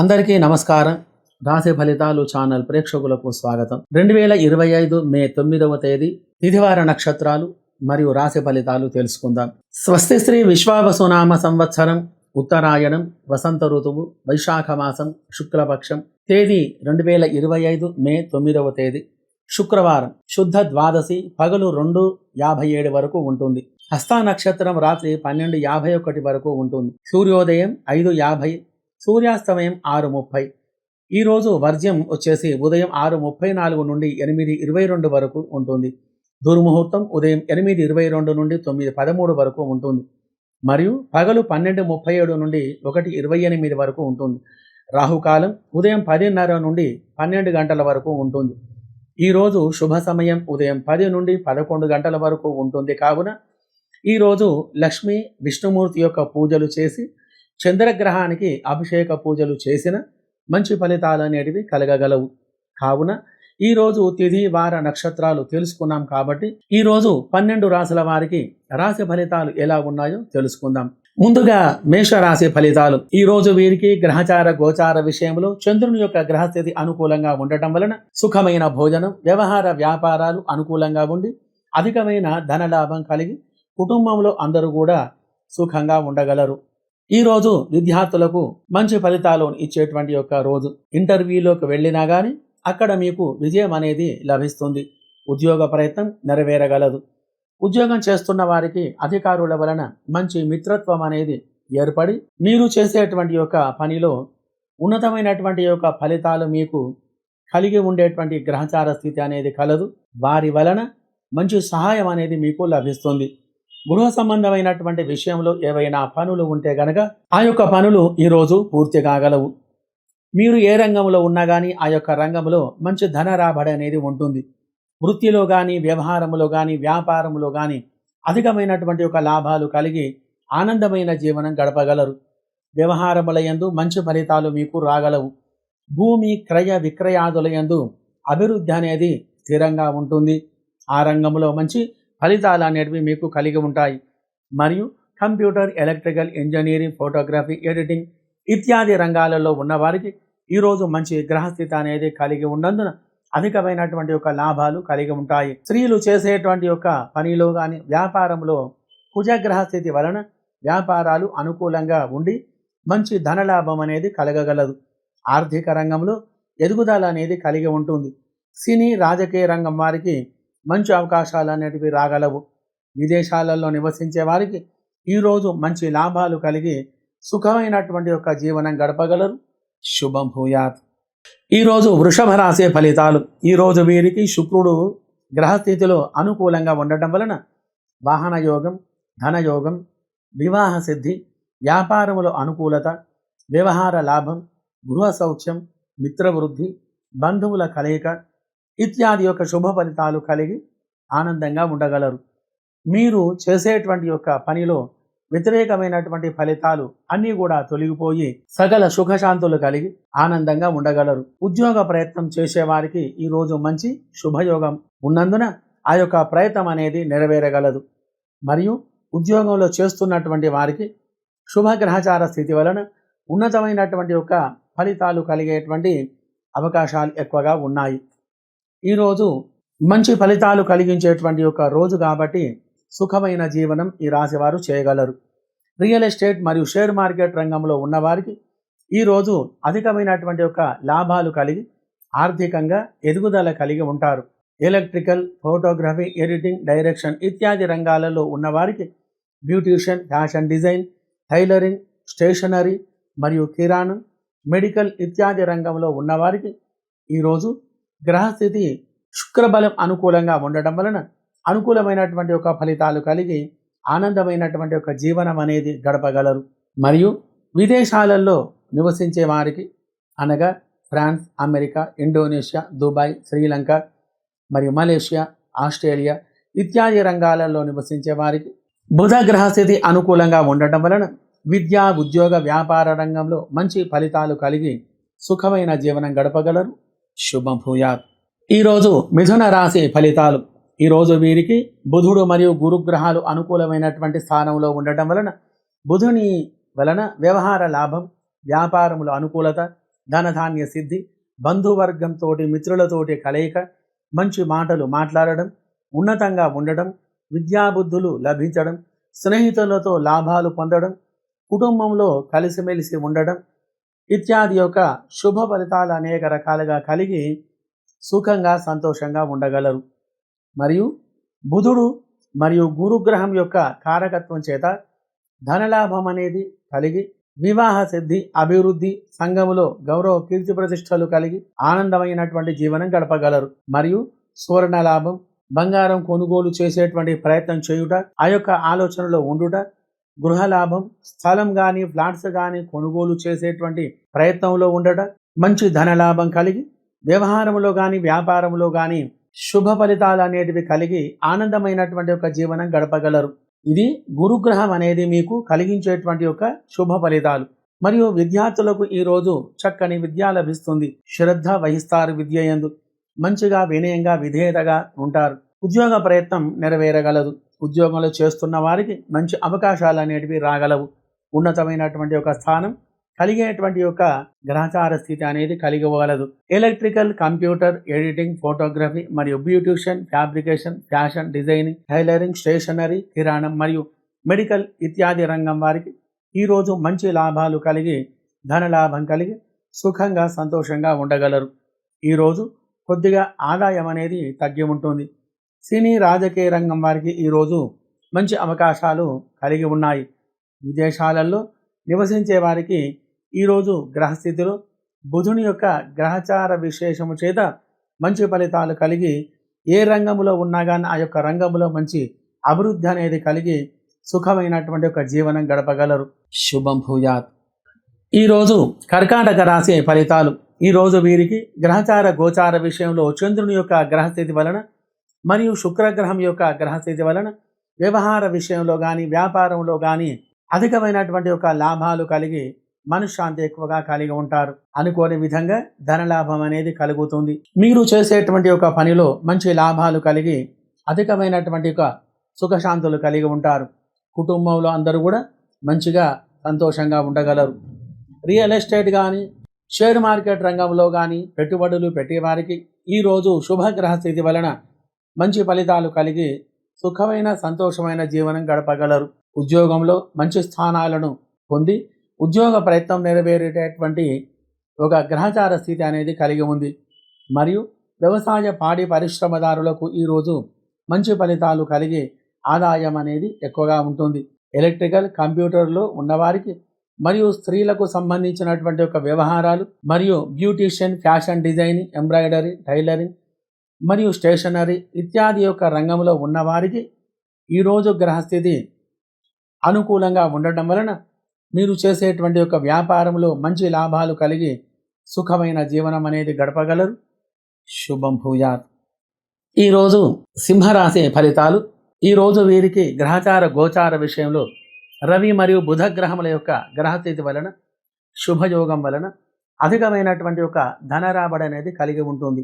అందరికీ నమస్కారం. రాశి ఫలితాలు ఛానల్ ప్రేక్షకులకు స్వాగతం. రెండు వేల ఇరవై ఐదు మే తొమ్మిదవ తేదీ తిథివార నక్షత్రాలు మరియు రాశి ఫలితాలు తెలుసుకుందాం. స్వస్తి శ్రీ విశ్వావసునామ సంవత్సరం ఉత్తరాయణం వసంత ఋతువు వైశాఖ మాసం శుక్లపక్షం తేదీ రెండు వేల ఇరవై ఐదు మే తొమ్మిదవ తేదీ. శుక్రవారం శుద్ధ ద్వాదశి పగలు రెండు యాభై ఏడు వరకు ఉంటుంది. హస్తా నక్షత్రం రాత్రి పన్నెండు యాభై ఒకటి వరకు ఉంటుంది. సూర్యోదయం ఐదు యాభై సూర్యాస్తమయం ఆరు ముప్పై ఈరోజు వర్జ్యం వచ్చేసి ఉదయం ఆరు ముప్పై నాలుగు నుండి ఎనిమిది ఇరవై రెండు వరకు ఉంటుంది. దుర్ముహూర్తం ఉదయం ఎనిమిది ఇరవై రెండు నుండి తొమ్మిది పదమూడు వరకు ఉంటుంది. మరియు పగలు పన్నెండు ముప్పై ఏడు నుండి ఒకటి ఇరవై ఎనిమిది వరకు ఉంటుంది. రాహుకాలం ఉదయం పదిన్నర నుండి పన్నెండు గంటల వరకు ఉంటుంది. ఈరోజు శుభ సమయం ఉదయం పది నుండి పదకొండు గంటల వరకు ఉంటుంది. కావున ఈరోజు లక్ష్మి విష్ణుమూర్తి యొక్క పూజలు చేసి చంద్రగ్రహానికి అభిషేక పూజలు చేసిన మంచి ఫలితాలు అనేటివి కలగగలవు. కావున ఈరోజు తిథి వార నక్షత్రాలు తెలుసుకున్నాం కాబట్టి ఈరోజు పన్నెండు రాశుల వారికి రాశి ఫలితాలు ఎలా ఉన్నాయో తెలుసుకుందాం. ముందుగా మేషరాశి ఫలితాలు. ఈ రోజు వీరికి గ్రహచార గోచార విషయంలో చంద్రుని యొక్క గ్రహస్థితి అనుకూలంగా ఉండటం వలన సుఖమైన భోజనం వ్యవహార వ్యాపారాలు అనుకూలంగా ఉండి అధికమైన ధనలాభం కలిగి కుటుంబంలో అందరూ కూడా సుఖంగా ఉండగలరు. ఈ రోజు విద్యార్థులకు మంచి ఫలితాలు ఇచ్చేటువంటి యొక్క రోజు. ఇంటర్వ్యూలోకి వెళ్ళినా కానీ అక్కడ మీకు విజయం అనేది లభిస్తుంది. ఉద్యోగ ప్రయత్నం నెరవేరగలదు. ఉద్యోగం చేస్తున్న వారికి అధికారుల వలన మంచి మిత్రత్వం అనేది ఏర్పడి మీరు చేసేటువంటి యొక్క పనిలో ఉన్నతమైనటువంటి యొక్క ఫలితాలు మీకు కలిగి ఉండేటువంటి గ్రహచార స్థితి అనేది కలదు. వారి వలన మంచి సహాయం అనేది మీకు లభిస్తుంది. గృహ సంబంధమైనటువంటి విషయంలో ఏవైనా పనులు ఉంటే గనక ఆ యొక్క పనులు ఈరోజు పూర్తి కాగలవు. మీరు ఏ రంగంలో ఉన్నా కానీ ఆ యొక్క రంగంలో మంచి ధన రాబడి అనేది ఉంటుంది. వృత్తిలో కానీ వ్యవహారంలో కానీ వ్యాపారంలో కానీ అధికమైనటువంటి యొక్క లాభాలు కలిగి ఆనందమైన జీవనం గడపగలరు. వ్యవహారముల యందు మంచి ఫలితాలు మీకు రాగలవు. భూమి క్రయ విక్రయాదుల యందు అభివృద్ధి అనేది స్థిరంగా ఉంటుంది. ఆ రంగంలో మంచి ఫలితాలు అనేటివి మీకు కలిగి ఉంటాయి. మరియు computer electrical engineering photography editing ఇత్యాది రంగాలలో ఉన్నవారికి ఈరోజు మంచి గ్రహస్థితి అనేది కలిగి ఉన్నందున అధికమైనటువంటి యొక్క లాభాలు కలిగి ఉంటాయి. స్త్రీలు చేసేటువంటి యొక్క పనిలో కానీ వ్యాపారంలో కుజగ్రహ స్థితి వలన వ్యాపారాలు అనుకూలంగా ఉండి మంచి ధనలాభం అనేది కలగగలదు. ఆర్థిక రంగంలో ఎదుగుదల అనేది కలిగి ఉంటుంది. సినీ రాజకీయ రంగం వారికి మంచి అవకాశాలు అనేటివి రాగలవు. విదేశాలలో నివసించే వారికి ఈరోజు మంచి లాభాలు కలిగి సుఖమైనటువంటి యొక్క జీవనం గడపగలరు. శుభం భూయాత్. ఈరోజు వృషభ రాసే ఫలితాలు. ఈరోజు వీరికి శుక్రుడు గ్రహస్థితిలో అనుకూలంగా ఉండటం వలన వాహన యోగం ధనయోగం వివాహ సిద్ధి వ్యాపారములో అనుకూలత వ్యవహార లాభం గృహ సౌఖ్యం మిత్రవృద్ధి బంధువుల కలయిక ఇత్యాది యొక్క శుభ ఫలితాలు కలిగి ఆనందంగా ఉండగలరు. మీరు చేసేటువంటి యొక్క పనిలో వ్యతిరేకమైనటువంటి ఫలితాలు అన్నీ కూడా తొలగిపోయి సకల సుఖశాంతులు కలిగి ఆనందంగా ఉండగలరు. ఉద్యోగ ప్రయత్నం చేసేవారికి ఈరోజు మంచి శుభయోగం ఉన్నందున ఆ యొక్క ప్రయత్నం అనేది నెరవేరగలదు. మరియు ఉద్యోగంలో చేస్తున్నటువంటి వారికి శుభగ్రహచార స్థితి వలన ఉన్నతమైనటువంటి యొక్క ఫలితాలు కలిగేటువంటి అవకాశాలు ఎక్కువగా ఉన్నాయి. ఈరోజు మంచి ఫలితాలు కలిగించేటువంటి ఒక రోజు కాబట్టి సుఖమైన జీవనం ఈ రాశివారు చేయగలరు. రియల్ ఎస్టేట్ మరియు షేర్ మార్కెట్ రంగంలో ఉన్నవారికి ఈరోజు అధికమైనటువంటి యొక్క లాభాలు కలిగి ఆర్థికంగా ఎదుగుదల కలిగి ఉంటారు. ఎలక్ట్రికల్ ఫోటోగ్రఫీ ఎడిటింగ్ డైరెక్షన్ ఇత్యాది రంగాలలో ఉన్నవారికి beautician fashion design tailoring stationery మరియు కిరాణం మెడికల్ ఇత్యాది రంగంలో ఉన్నవారికి ఈరోజు గ్రహస్థితి శుక్రబలం అనుకూలంగా ఉండటం వలన అనుకూలమైనటువంటి ఒక ఫలితాలు కలిగి ఆనందమైనటువంటి ఒక జీవనం అనేది గడపగలరు. మరియు విదేశాలలో నివసించే వారికి అనగా France America Indonesia Dubai Sri Lanka మరియు మలేషియా ఆస్ట్రేలియా ఇత్యాది రంగాలలో నివసించే వారికి బుధ గ్రహస్థితి అనుకూలంగా ఉండటం వలన విద్యా ఉద్యోగ వ్యాపార రంగంలో మంచి ఫలితాలు కలిగి సుఖమైన జీవనం గడపగలరు. శుభం భూయాత్. ఈరోజు మిథున రాశి ఫలితాలు. ఈరోజు వీరికి బుధుడు మరియు గురుగ్రహాలు అనుకూలమైనటువంటి స్థానంలో ఉండటం వలన బుధుని వలన వ్యవహార లాభం వ్యాపారముల అనుకూలత ధనధాన్య సిద్ధి బంధువర్గంతో మిత్రులతోటి కలయిక మంచి మాటలు మాట్లాడడం ఉన్నతంగా ఉండడం విద్యాబుద్ధులు లభించడం స్నేహితులతో లాభాలు పొందడం కుటుంబంలో కలిసిమెలిసి ఉండడం ఇత్యాది యొక్క శుభ ఫలితాలు అనేక రకాలుగా కలిగి సుఖంగా సంతోషంగా ఉండగలరు. మరియు బుధుడు మరియు గురుగ్రహం యొక్క కారకత్వం చేత ధనలాభం అనేది కలిగి వివాహ సిద్ధి అభివృద్ధి సంఘములో గౌరవ కీర్తి ప్రతిష్టలు కలిగి ఆనందమైనటువంటి జీవనం గడపగలరు. మరియు సువర్ణ లాభం బంగారం కొనుగోలు చేసేటువంటి ప్రయత్నం చేయుట ఆ యొక్క ఆలోచనలో ఉండుట గృహ లాభం స్థలం కానీ ఫ్లాట్స్ కానీ కొనుగోలు చేసేటువంటి ప్రయత్నంలో ఉండట మంచి ధన లాభం కలిగి వ్యవహారంలో కానీ వ్యాపారంలో కానీ శుభ ఫలితాలు అనేటివి కలిగి ఆనందమైనటువంటి ఒక జీవనం గడపగలరు. ఇది గురుగ్రహం అనేది మీకు కలిగించేటువంటి యొక్క శుభ ఫలితాలు. మరియు విద్యార్థులకు ఈ రోజు చక్కని విద్య లభిస్తుంది. శ్రద్ధ వహిస్తారు విద్య యందు. మంచిగా వినయంగా విధేయతగా ఉంటారు. ఉద్యోగ ప్రయత్నం నెరవేరగలదు. ఉద్యోగంలో చేస్తున్న వారికి మంచి అవకాశాలు అనేటివి రాగలవు. ఉన్నతమైనటువంటి ఒక స్థానం కలిగేటువంటి యొక్క గ్రహచార స్థితి అనేది కలిగి ఎలక్ట్రికల్ కంప్యూటర్ ఎడిటింగ్ ఫోటోగ్రఫీ మరియు beautician fabrication fashion designing tailoring stationery కిరాణం మరియు మెడికల్ ఇత్యాది రంగం వారికి ఈరోజు మంచి లాభాలు కలిగి ధన లాభం కలిగి సుఖంగా సంతోషంగా ఉండగలరు. ఈరోజు కొద్దిగా ఆదాయం అనేది తగ్గి ఉంటుంది. సినీ రాజకీయ రంగం వారికి ఈరోజు మంచి అవకాశాలు కలిగి ఉన్నాయి. విదేశాలలో నివసించే వారికి ఈరోజు గ్రహస్థితులు బుధుని యొక్క గ్రహచార విశేషము చేత మంచి ఫలితాలు కలిగి ఏ రంగంలో ఉన్నా కానీ ఆ యొక్క రంగంలో మంచి అభివృద్ధి అనేది కలిగి సుఖమైనటువంటి ఒక జీవనం గడపగలరు. శుభం భూయాత్ ఈరోజు కర్కాటక రాశి ఫలితాలు. ఈరోజు వీరికి గ్రహచార గోచార విషయంలో చంద్రుని యొక్క గ్రహస్థితి వలన మరియు శుక్రగ్రహం యొక్క గ్రహస్థితి వలన వ్యవహార విషయంలో కానీ వ్యాపారంలో కానీ అధికమైనటువంటి ఒక లాభాలు కలిగి మనశ్శాంతి ఎక్కువగా కలిగి ఉంటారు. అనుకోని విధంగా ధన లాభం అనేది కలుగుతుంది. మీరు చేసేటువంటి ఒక పనిలో మంచి లాభాలు కలిగి అధికమైనటువంటి ఒక సుఖశాంతులు కలిగి ఉంటారు. కుటుంబంలో అందరూ కూడా మంచిగా సంతోషంగా ఉండగలరు. రియల్ ఎస్టేట్ కానీ షేర్ మార్కెట్ రంగంలో కానీ పెట్టుబడులు పెట్టేవారికి ఈరోజు శుభగ్రహ స్థితి వలన మంచి ఫలితాలు కలిగి సుఖమైన సంతోషమైన జీవనం గడపగలరు. ఉద్యోగంలో మంచి స్థానాలను పొంది ఉద్యోగ ప్రయత్నం నెరవేరేటటువంటి ఒక గ్రహచార స్థితి అనేది కలిగి ఉంది. మరియు వ్యవసాయ పాడి పరిశ్రమదారులకు ఈరోజు మంచి ఫలితాలు కలిగి ఆదాయం అనేది ఎక్కువగా ఉంటుంది. ఎలక్ట్రికల్ కంప్యూటర్లో ఉన్నవారికి మరియు స్త్రీలకు సంబంధించినటువంటి ఒక వ్యవహారాలు మరియు beautician fashion designing embroidery tailoring మరియు స్టేషనరీ ఇత్యాది యొక్క రంగంలో ఉన్నవారికి ఈరోజు గ్రహస్థితి అనుకూలంగా ఉండటం వలన మీరు చేసేటువంటి యొక్క వ్యాపారంలో మంచి లాభాలు కలిగి సుఖమైన జీవనం అనేది గడపగలరు. శుభం భూయాత్. ఈరోజు సింహరాశి ఫలితాలు. ఈరోజు వీరికి గ్రహచార గోచార విషయంలో రవి మరియు బుధ గ్రహముల యొక్క గ్రహస్థితి వలన శుభయోగం వలన అధికమైనటువంటి ఒక ధన రాబడి అనేది కలిగి ఉంటుంది.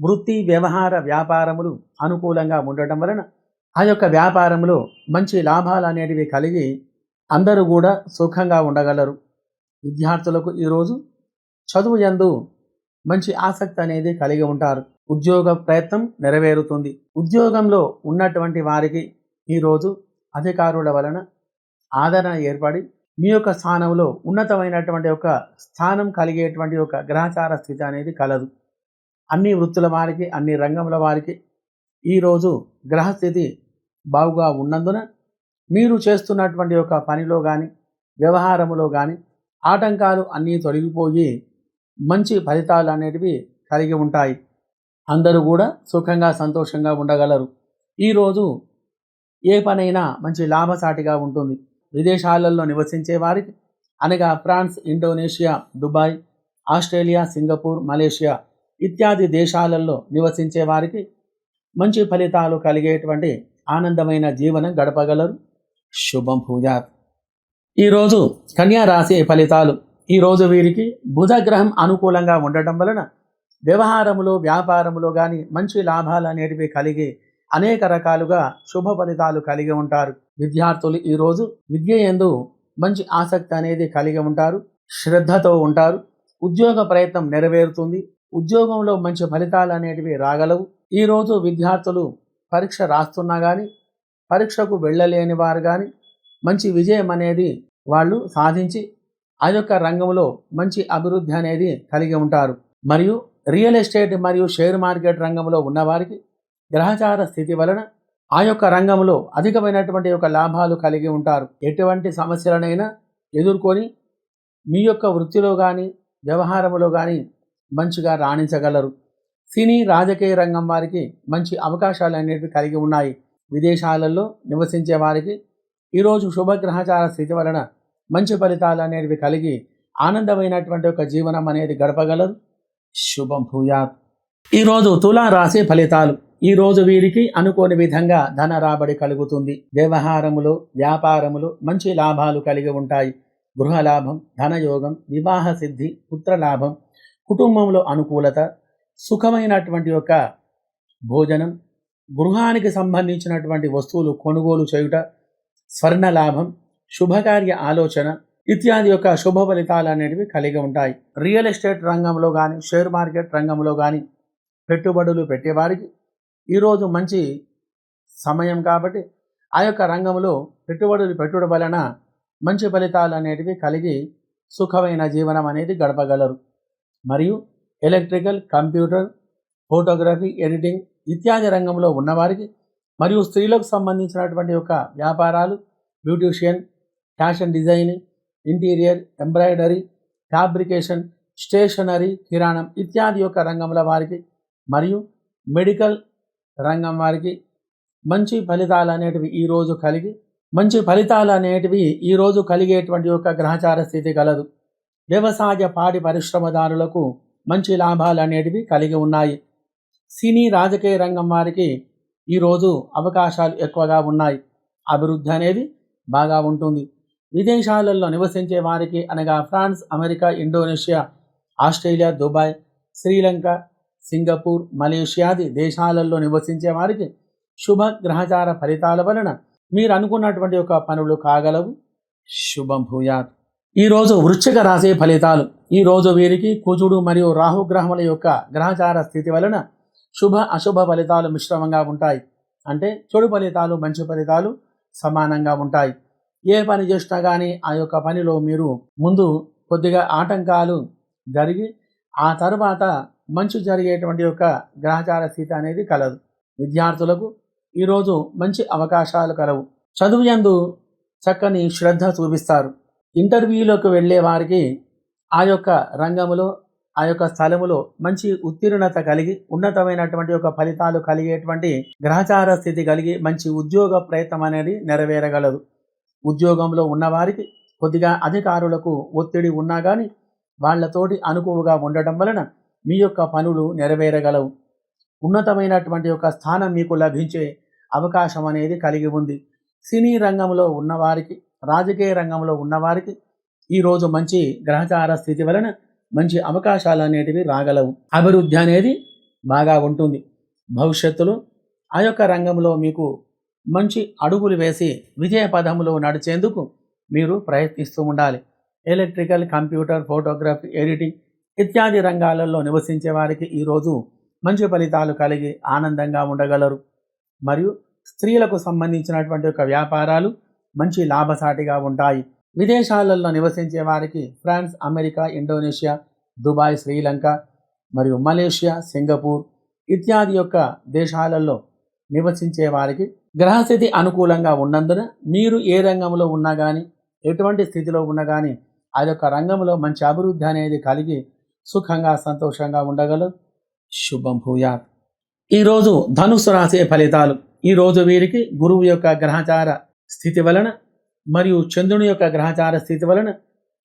వృత్తి వ్యవహార వ్యాపారములు అనుకూలంగా ఉండటం వలన ఆ యొక్క వ్యాపారంలో మంచి లాభాలు అనేటివి కలిగి అందరూ కూడా సుఖంగా ఉండగలరు. విద్యార్థులకు ఈరోజు చదువు యందు మంచి ఆసక్తి అనేది కలిగి ఉంటారు. ఉద్యోగ ప్రయత్నం నెరవేరుతుంది. ఉద్యోగంలో ఉన్నటువంటి వారికి ఈరోజు అధికారుల వలన ఆదరణ ఏర్పడి మీ యొక్క స్థానంలో ఉన్నతమైనటువంటి ఒక స్థానం కలిగేటువంటి ఒక గ్రహచార స్థితి అనేది కలదు. అన్ని వృత్తుల వారికి అన్ని రంగముల వారికి ఈరోజు గ్రహస్థితి బాగుగా ఉన్నందున మీరు చేస్తున్నటువంటి ఒక పనిలో కానీ వ్యవహారములో కానీ ఆటంకాలు అన్నీ తొలగిపోయి మంచి ఫలితాలు అనేటివి కలిగి ఉంటాయి. అందరూ కూడా సుఖంగా సంతోషంగా ఉండగలరు. ఈరోజు ఏ పనైనా మంచి లాభసాటిగా ఉంటుంది. విదేశాలలో నివసించే వారికి అనగా France Indonesia Dubai Australia Singapore Malaysia ఇత్యాది దేశాలలో నివసించే వారికి మంచి ఫలితాలు కలిగేటువంటి ఆనందమైన జీవనం గడపగలరు. శుభం భూయాత్ ఈరోజు కన్యారాశి ఫలితాలు ఈరోజు వీరికి బుధగ్రహం అనుకూలంగా ఉండటం వలన వ్యవహారములో వ్యాపారములో కానీ మంచి లాభాలు అనేటివి కలిగి అనేక రకాలుగా శుభ ఫలితాలు కలిగి ఉంటారు. విద్యార్థులు ఈరోజు విద్య ఎందు మంచి ఆసక్తి అనేది కలిగి ఉంటారు. శ్రద్ధతో ఉంటారు. ఉద్యోగ ప్రయత్నం నెరవేరుతుంది. ఉద్యోగంలో మంచి ఫలితాలు అనేటివి రాగలవు. ఈరోజు విద్యార్థులు పరీక్ష రాస్తున్నా కానీ పరీక్షకు వెళ్ళలేని వారు కానీ మంచి విజయం అనేది వాళ్ళు సాధించి ఆ యొక్క రంగంలో మంచి అభివృద్ధి అనేది కలిగి ఉంటారు. మరియు రియల్ ఎస్టేట్ మరియు షేర్ మార్కెట్ రంగంలో ఉన్నవారికి గ్రహచార స్థితి వలన ఆ యొక్క రంగంలో అధికమైనటువంటి యొక్క లాభాలు కలిగి ఉంటారు. ఎటువంటి సమస్యలనైనా ఎదుర్కొని మీ యొక్క వృత్తిలో కానీ వ్యవహారంలో కానీ మంచిగా రాణించగలరు. సినీ రాజకీయ రంగం వారికి మంచి అవకాశాలు అనేవి కలిగి ఉన్నాయి. విదేశాలలో నివసించే వారికి ఈరోజు శుభగ్రహచార స్థితి వలన మంచి ఫలితాలు అనేవి కలిగి ఆనందమైనటువంటి ఒక జీవనం అనేది గడపగలరు. శుభం భూయాత్. ఈరోజు తులా రాశి ఫలితాలు. ఈరోజు వీరికి అనుకోని విధంగా ధన రాబడి కలుగుతుంది. వ్యవహారములో వ్యాపారములు మంచి లాభాలు కలిగి ఉంటాయి. గృహలాభం ధనయోగం వివాహ సిద్ధి పుత్రలాభం కుటుంబంలో అనుకూలత సుఖమైనటువంటి యొక్క భోజనం గృహానికి సంబంధించినటువంటి వస్తువులు కొనుగోలు చేయుట స్వర్ణ లాభం శుభకార్య ఆలోచన ఇత్యాది యొక్క శుభ ఫలితాలు అనేటివి కలిగి ఉంటాయి. రియల్ ఎస్టేట్ రంగంలో కానీ షేర్ మార్కెట్ రంగంలో కానీ పెట్టుబడులు పెట్టేవారికి ఈరోజు మంచి సమయం కాబట్టి ఆ యొక్క రంగంలో పెట్టుబడులు పెట్టుడు వలన మంచి ఫలితాలు అనేటివి కలిగి సుఖమైన జీవనం అనేది గడపగలరు. మరియు ఎలక్ట్రికల్ కంప్యూటర్ ఫోటోగ్రఫీ ఎడిటింగ్ ఇత్యాది రంగంలో ఉన్నవారికి మరియు స్త్రీలకు సంబంధించినటువంటి యొక్క వ్యాపారాలు beautician fashion designing interior embroidery fabrication stationery కిరాణం ఇత్యాది యొక్క రంగంలో వారికి మరియు మెడికల్ రంగం వారికి మంచి ఫలితాలు అనేటివి ఈరోజు కలిగి మంచి ఫలితాలు అనేటివి ఈరోజు కలిగేటువంటి యొక్క గ్రహచార స్థితి కలదు వ్యవసాయ పాడి పరిశ్రమదారులకు మంచి లాభాలు అనేటివి కలిగి ఉన్నాయి. సినీ రాజకీయ రంగం వారికి ఈరోజు అవకాశాలు ఎక్కువగా ఉన్నాయి. అభివృద్ధి అనేది బాగా ఉంటుంది. విదేశాలలో నివసించే వారికి అనగా France America Indonesia Australia Dubai Sri Lanka Singapore మలేషియాది దేశాలలో నివసించే వారికి శుభ గ్రహచార ఫలితాల వలన మీరు అనుకున్నటువంటి యొక్క పనులు కాగలవు. శుభం భూయాత్. ఈరోజు వృశ్చిక రాశి ఫలితాలు. ఈరోజు వీరికి కుజుడు మరియు రాహుగ్రహముల యొక్క గ్రహచార స్థితి వలన శుభ అశుభ ఫలితాలు మిశ్రమంగా ఉంటాయి. అంటే చెడు ఫలితాలు మంచి ఫలితాలు సమానంగా ఉంటాయి. ఏ పని చేసినా కానీ ఆ యొక్క పనిలో మీరు ముందు కొద్దిగా ఆటంకాలు జరిగి ఆ తర్వాత మంచి జరిగేటువంటి యొక్క గ్రహచార స్థితి అనేది కలదు. విద్యార్థులకు ఈరోజు మంచి అవకాశాలు కలవు. చదువు యందు చక్కని శ్రద్ధ చూపిస్తారు. ఇంటర్వ్యూలోకి వెళ్ళే వారికి ఆ యొక్క రంగములో ఆ యొక్క స్థలములో మంచి ఉత్తీర్ణత కలిగి ఉన్నతమైనటువంటి యొక్క ఫలితాలు కలిగేటువంటి గ్రహచార స్థితి కలిగి మంచి ఉద్యోగ ప్రయత్నం అనేది నెరవేరగలదు. ఉద్యోగంలో ఉన్నవారికి కొద్దిగా అధికారులకు ఒత్తిడి ఉన్నా కానీ వాళ్ళతోటి అనుకువగా ఉండటం వలన మీ యొక్క పనులు నెరవేరగలవు. ఉన్నతమైనటువంటి యొక్క స్థానం మీకు లభించే అవకాశం అనేది కలిగి ఉంది. సినీ రంగంలో ఉన్నవారికి రాజకీయ రంగంలో ఉన్నవారికి ఈరోజు మంచి గ్రహచార స్థితి వలన మంచి అవకాశాలు అనేటివి రాగలవు. అభివృద్ధి అనేది బాగా ఉంటుంది. భవిష్యత్తులో ఆ యొక్క రంగంలో మీకు మంచి అడుగులు వేసి విజయ పదంలో నడిచేందుకు మీరు ప్రయత్నిస్తూ ఉండాలి. ఎలక్ట్రికల్ కంప్యూటర్ ఫోటోగ్రఫీ ఎడిటింగ్ ఇత్యాది రంగాలలో నివసించే వారికి ఈరోజు మంచి ఫలితాలు కలిగి ఆనందంగా ఉండగలరు. మరియు స్త్రీలకు సంబంధించినటువంటి యొక్క వ్యాపారాలు మంచి లాభసాటిగా ఉంటాయి. విదేశాలలో నివసించే వారికి France America Indonesia Dubai Sri Lanka మరియు మలేషియా సింగపూర్ ఇత్యాది యొక్క దేశాలలో నివసించే వారికి గ్రహస్థితి అనుకూలంగా ఉన్నందున మీరు ఏ రంగంలో ఉన్నా కానీ ఎటువంటి స్థితిలో ఉన్నా కానీ ఆ యొక్క రంగంలో మంచి అభివృద్ధి అనేది కలిగి సుఖంగా సంతోషంగా ఉండగలరు. శుభం భూయాత్. ఈరోజు ధనుసు రాసే ఫలితాలు. ఈరోజు వీరికి గురువు యొక్క గ్రహచార స్థితి వలన మరియు చంద్రుని యొక్క గ్రహచార స్థితి వలన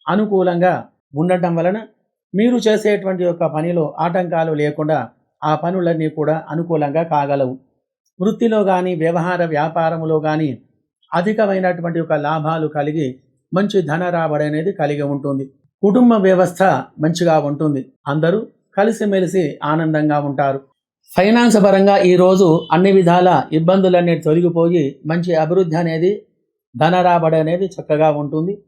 అనుకూలంగా ఉండటం వలన మీరు చేసేటువంటి యొక్క పనిలో ఆటంకాలు లేకుండా ఆ పనులన్నీ కూడా అనుకూలంగా కాగలవు. వృత్తిలో కానీ వ్యవహార వ్యాపారములో కానీ అధికమైనటువంటి యొక్క లాభాలు కలిగి మంచి ధన రాబడి అనేది కలిగి ఉంటుంది. కుటుంబ వ్యవస్థ మంచిగా ఉంటుంది. అందరూ కలిసిమెలిసి ఆనందంగా ఉంటారు. ఫైనాన్స్ పరంగా ఈరోజు అన్ని విధాల ఇబ్బందులన్నీ తొలగిపోయి మంచి అభివృద్ధి అనేది ధన రాబడి అనేది చక్కగా ఉంటుంది.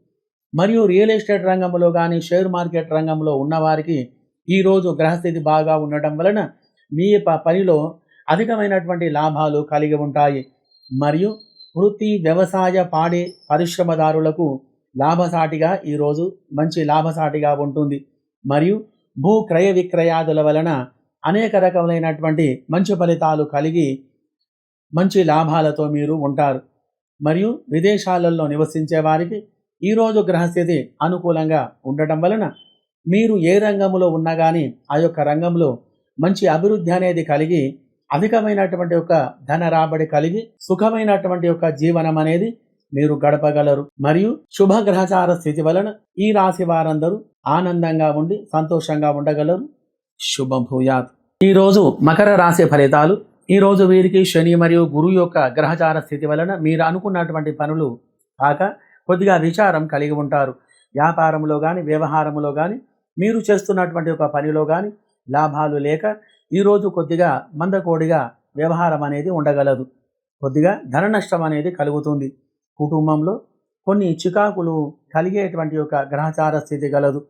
మరియు రియల్ ఎస్టేట్ రంగంలో కానీ షేర్ మార్కెట్ రంగంలో ఉన్నవారికి ఈరోజు గ్రహస్థితి బాగా ఉండటం వలన మీ ప- పనిలో అధికమైనటువంటి లాభాలు కలిగి ఉంటాయి. మరియు వృత్తి వ్యవసాయ పాడి పరిశ్రమదారులకు లాభసాటిగా ఈరోజు మంచి లాభసాటిగా ఉంటుంది. మరియు భూ క్రయ విక్రయాదుల వలన అనేక రకములైనటువంటి మంచి ఫలితాలు కలిగి మంచి లాభాలతో మీరు ఉంటారు. మరియు విదేశాలలో నివసించే వారికి ఈరోజు గ్రహస్థితి అనుకూలంగా ఉండటం వలన మీరు ఏ రంగంలో ఉన్నా కానీ ఆ యొక్క రంగంలో మంచి అభివృద్ధి అనేది కలిగి అధికమైనటువంటి యొక్క ధన రాబడి కలిగి సుఖమైనటువంటి యొక్క జీవనం అనేది మీరు గడపగలరు. మరియు శుభ గ్రహచార స్థితి వలన ఈ రాశి వారందరూ ఆనందంగా ఉండి సంతోషంగా ఉండగలరు. శుభం భూయాత్. ఈరోజు మకర రాశి ఫలితాలు ఈరోజు వీరికి శని మరియు గురువు యొక్క గ్రహచార స్థితి వలన మీరు అనుకున్నటువంటి పనులు కాక కొద్దిగా విచారం కలిగి ఉంటారు. వ్యాపారంలో కానీ వ్యవహారంలో కానీ మీరు చేస్తున్నటువంటి ఒక పనిలో కానీ లాభాలు లేక ఈరోజు కొద్దిగా మందకోడిగా వ్యవహారం అనేది ఉండగలదు. కొద్దిగా ధన నష్టం అనేది కలుగుతుంది. కుటుంబంలో కొన్ని చికాకులు కలిగేటువంటి ఒక గ్రహచార స్థితి గలదు.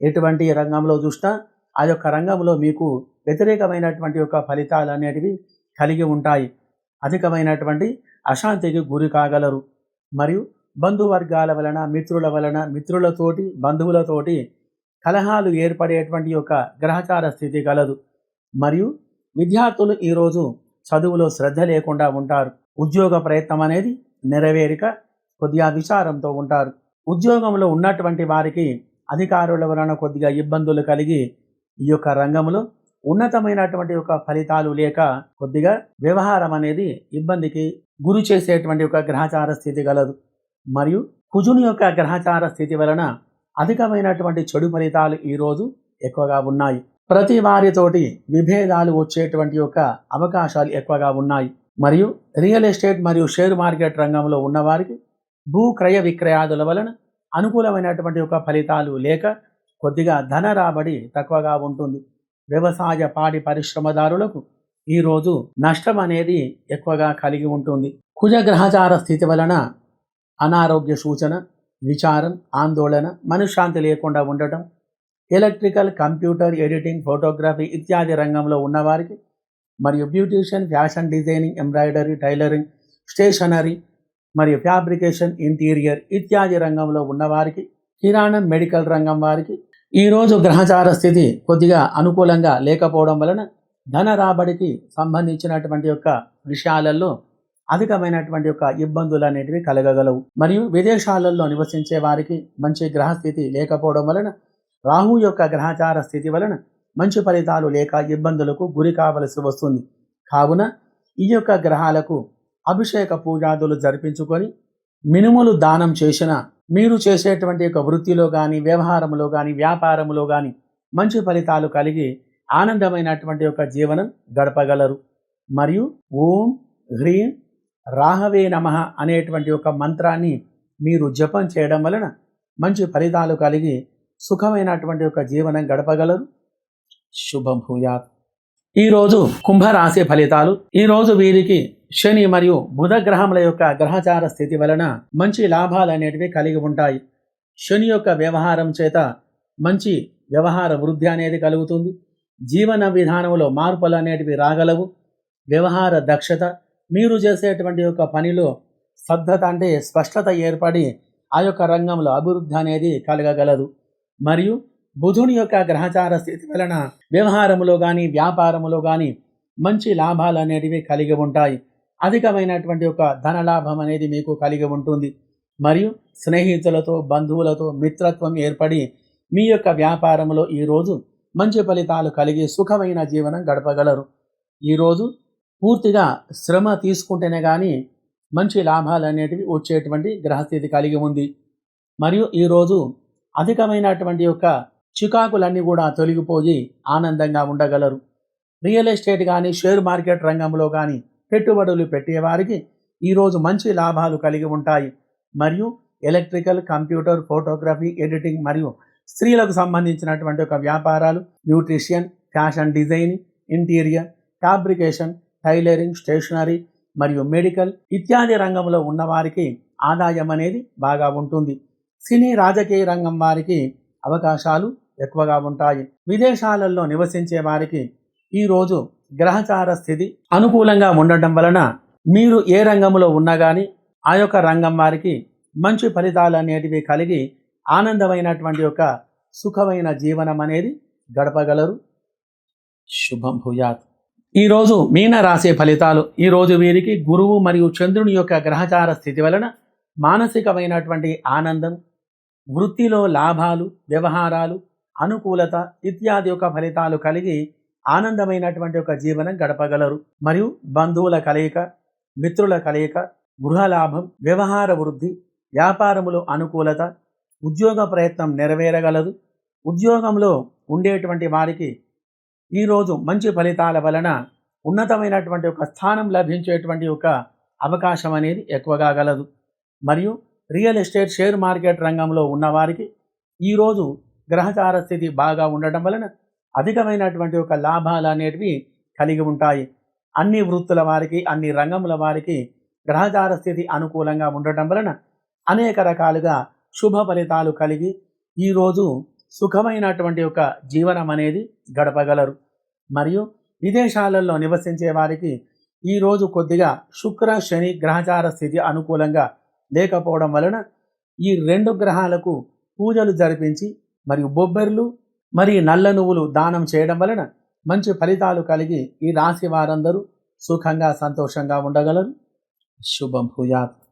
ఎటువంటి రంగంలో చూసినా ఆ యొక్క రంగంలో మీకు వ్యతిరేకమైనటువంటి యొక్క ఫలితాలు అనేటివి కలిగి ఉంటాయి. అధికమైనటువంటి అశాంతికి గురి కాగలరు. మరియు బంధువర్గాల వలన మిత్రుల వలన మిత్రులతోటి బంధువులతోటి కలహాలు ఏర్పడేటువంటి యొక్క గ్రహచార స్థితి కలదు. మరియు విద్యార్థులు ఈరోజు చదువులో శ్రద్ధ లేకుండా ఉంటారు. ఉద్యోగ ప్రయత్నం అనేది నెరవేరిక కొద్దిగా విచారంతో ఉంటారు. ఉద్యోగంలో ఉన్నటువంటి వారికి అధికారుల వలన కొద్దిగా ఇబ్బందులు కలిగి ఈ యొక్క రంగంలో ఉన్నతమైనటువంటి యొక్క ఫలితాలు లేక కొద్దిగా వ్యవహారం అనేది ఇబ్బందికి గురి చేసేటువంటి ఒక గ్రహచార స్థితి గలదు. మరియు కుజుని యొక్క గ్రహచార స్థితి వలన అధికమైనటువంటి చెడు ఫలితాలు ఈరోజు ఎక్కువగా ఉన్నాయి. ప్రతి వారితోటి విభేదాలు వచ్చేటువంటి యొక్క అవకాశాలు ఎక్కువగా ఉన్నాయి. మరియు రియల్ ఎస్టేట్ మరియు షేర్ మార్కెట్ రంగంలో ఉన్నవారికి భూ క్రయ విక్రయాదుల వలన అనుకూలమైనటువంటి యొక్క ఫలితాలు లేక కొద్దిగా ధన రాబడి తక్కువగా ఉంటుంది. వ్యవసాయ పాడి పరిశ్రమదారులకు ఈరోజు నష్టం అనేది ఎక్కువగా కలిగి ఉంటుంది. కుజగ్రహచార స్థితి వలన అనారోగ్య సూచన విచారం ఆందోళన మనశ్శాంతి లేకుండా ఉండటం ఎలక్ట్రికల్ కంప్యూటర్ ఎడిటింగ్ ఫోటోగ్రఫీ ఇత్యాది రంగంలో ఉన్నవారికి మరియు beautician fashion designing embroidery tailoring stationery మరియు ఫ్యాబ్రికేషన్ ఇంటీరియర్ ఇత్యాది రంగంలో ఉన్నవారికి కిరాణం మెడికల్ రంగం వారికి ఈరోజు గ్రహచార స్థితి కొద్దిగా అనుకూలంగా లేకపోవడం వలన ధన రాబడికి సంబంధించినటువంటి యొక్క విషయాలలో అధికమైనటువంటి యొక్క ఇబ్బందులు అనేటివి కలగగలవు. మరియు విదేశాలలో నివసించే వారికి మంచి గ్రహస్థితి లేకపోవడం వలన రాహు యొక్క గ్రహచార స్థితి వలన మంచి ఫలితాలు లేక ఇబ్బందులకు గురి కావలసి వస్తుంది. కావున ఈ యొక్క గ్రహాలకు అభిషేక పూజాదులు జరిపించుకొని మినుములు దానం చేసిన మీరు చేసేటువంటి యొక్క వృత్తిలో కానీ వ్యవహారంలో కానీ వ్యాపారంలో కానీ మంచి ఫలితాలు కలిగి ఆనందమైనటువంటి యొక్క జీవనం గడపగలరు. మరియు ఓం హ్రీం రాహవే నమ అనేటువంటి ఒక మంత్రాన్ని మీరు జపం చేయడం వలన మంచి ఫలితాలు కలిగి సుఖమైనటువంటి ఒక జీవనం గడపగలరు. శుభం భూయాత్. ఈరోజు కుంభరాశి ఫలితాలు ఈరోజు వీరికి శని మరియు బుధ గ్రహముల యొక్క గ్రహచార స్థితి వలన మంచి లాభాలు అనేటివి కలిగి ఉంటాయి. శని యొక్క వ్యవహారం చేత మంచి వ్యవహార వృద్ధి అనేది కలుగుతుంది. జీవన విధానంలో మార్పులు అనేటివి రాగలవు. వ్యవహార దక్షత మీరు చేసేటువంటి యొక్క పనిలో శ్రద్ధత అంటే స్పష్టత ఏర్పడి ఆ యొక్క రంగంలో అభివృద్ధి అనేది కలగగలదు. మరియు బుధుని యొక్క గ్రహచార స్థితి వలన వ్యవహారములో కానీ వ్యాపారములో కానీ మంచి లాభాలు అనేటివి కలిగి ఉంటాయి. అధికమైనటువంటి ఒక ధన లాభం అనేది మీకు కలిగి ఉంటుంది. మరియు స్నేహితులతో బంధువులతో మిత్రత్వం ఏర్పడి మీ యొక్క వ్యాపారంలో ఈరోజు మంచి ఫలితాలు కలిగి సుఖమైన జీవనం గడపగలరు. ఈరోజు పూర్తిగా శ్రమ తీసుకుంటేనే కానీ మంచి లాభాలు అనేటివి వచ్చేటువంటి గ్రహస్థితి కలిగి ఉంది. మరియు ఈరోజు అధికమైనటువంటి యొక్క చికాకులన్నీ కూడా తొలగిపోయి ఆనందంగా ఉండగలరు. రియల్ ఎస్టేట్ కానీ షేర్ మార్కెట్ రంగంలో కానీ పెట్టుబడులు పెట్టేవారికి ఈరోజు మంచి లాభాలు కలిగి ఉంటాయి. మరియు ఎలక్ట్రికల్ కంప్యూటర్ ఫోటోగ్రఫీ ఎడిటింగ్ మరియు స్త్రీలకు సంబంధించినటువంటి ఒక వ్యాపారాలు nutrition fashion designing interior fabrication tailoring stationery మరియు మెడికల్ ఇత్యాది రంగంలో ఉన్నవారికి ఆదాయం అనేది బాగా ఉంటుంది. సినీ రాజకీయ రంగం వారికి అవకాశాలు ఎక్కువగా ఉంటాయి. విదేశాలలో నివసించే వారికి ఈరోజు గ్రహచార స్థితి అనుకూలంగా ఉండటం వలన మీరు ఏ రంగంలో ఉన్నా కానీ ఆ యొక్క రంగం వారికి మంచి ఫలితాలు అనేటివి కలిగి ఆనందమైనటువంటి యొక్క సుఖమైన జీవనం అనేది గడపగలరు. శుభం భూయాత్. ఈరోజు మీన రాసే ఫలితాలు ఈరోజు వీరికి గురువు మరియు చంద్రుని యొక్క గ్రహచార స్థితి వలన మానసికమైనటువంటి ఆనందం వృత్తిలో లాభాలు వ్యవహారాలు అనుకూలత ఇత్యాది యొక్క ఫలితాలు కలిగి ఆనందమైనటువంటి ఒక జీవనం గడపగలరు. మరియు బంధువుల కలయిక మిత్రుల కలయిక గృహలాభం వ్యవహార వృద్ధి వ్యాపారములో అనుకూలత ఉద్యోగ ప్రయత్నం నెరవేరగలదు. ఉద్యోగంలో ఉండేటువంటి వారికి ఈరోజు మంచి ఫలితాల వలన ఉన్నతమైనటువంటి ఒక స్థానం లభించేటువంటి ఒక అవకాశం అనేది ఎక్కువగా గలదు. మరియు రియల్ ఎస్టేట్ షేర్ మార్కెట్ రంగంలో ఉన్నవారికి ఈరోజు గ్రహచార స్థితి బాగా ఉండటం వలన అధికమైనటువంటి ఒక లాభాలు అనేటివి కలిగి ఉంటాయి. అన్ని వృత్తుల వారికి అన్ని రంగముల వారికి గ్రహచార స్థితి అనుకూలంగా ఉండటం వలన అనేక రకాలుగా శుభ ఫలితాలు కలిగి ఈరోజు సుఖమైనటువంటి ఒక జీవనం అనేది గడపగలరు. మరియు విదేశాలలో నివసించే వారికి ఈరోజు కొద్దిగా శుక్ర శని గ్రహచార స్థితి అనుకూలంగా లేకపోవడం వలన ఈ రెండు గ్రహాలకు పూజలు జరిపించి మరియు బొబ్బెర్లు మరి నల్ల నువ్వులు దానం చేయడం వలన మంచి ఫలితాలు కలిగి ఈ రాశి వారందరూ సుఖంగా సంతోషంగా ఉండగలరు. శుభం భూయాత్.